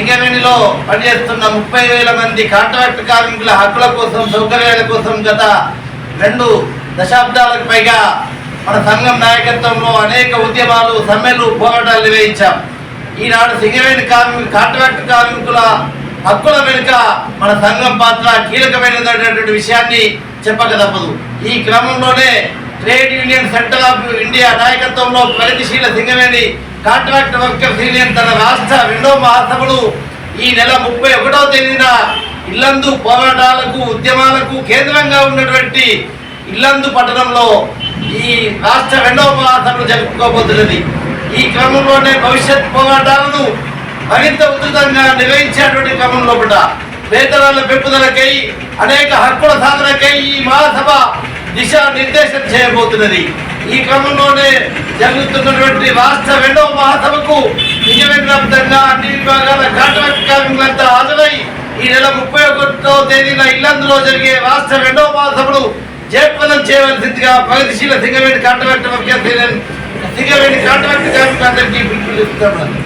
సింగరేణిలో పనిచేస్తున్న ముప్పై వేల మంది కాంట్రాక్ట్ కార్మికుల హక్కుల కోసం సౌకర్యాల కోసం గత రెండు దశాబ్దాలకు పైగా మన సంఘం నాయకత్వంలో అనేక ఉద్యమాలు సమ్మెలు పోరాటాలు నిర్వహించాం. ఈనాడు సింగరేణి కార్మిక కాంట్రాక్ట్ కార్మికుల హక్కుల వెనుక మన సంఘం పాత్ర కీలకమైనటువంటి విషయాన్ని చెప్పక తప్పదు. ఈ క్రమంలోనే trade union centre of India నాయకత్వంలో ప్రగతిశీల సింగరేణి కాంట్రాక్ట్ వర్కర్స్ యూనియన్ తన రాష్ట్ర రెండో మహాసభలు ఈ నెల ముప్పై ఒకటవ తేదీన ఇల్లందు పోరాటాలకు ఉద్యమాలకు కేంద్రంగా ఉన్నటువంటి ఇల్లందు పట్టణంలో ఈ రాష్ట్ర రెండవ మహాసభలు జరుపుకోబోతున్నది. ఈ క్రమంలోనే భవిష్యత్ పోరాటాలను మరింత ఉధృతంగా నిర్వహించేటువంటి క్రమంలో కూడా వేతనాల పెంపుదలకై అనేక హక్కుల సాధనకై ఈ మహాసభ దిశా నిర్దేశం చేయబోతున్నది. ఈ క్రమంలోనే జరుగుతున్నటువంటి రాష్ట్ర రెండవ మహాసభకు నిజమైన అన్ని విభాగాల కాంట్రాక్ట్ కార్మికులంతా హాజరై ఈ నెల ముప్పై ఒకటో తేదీన ఇల్లందులో జరిగే రాష్ట్ర రెండవ మహాసభను జయప్రదం చేయవలసిందిగా ప్రగతిశీల Singareni contract workers union contract కార్మికులందరికీ పిలుపునిస్తున్నాను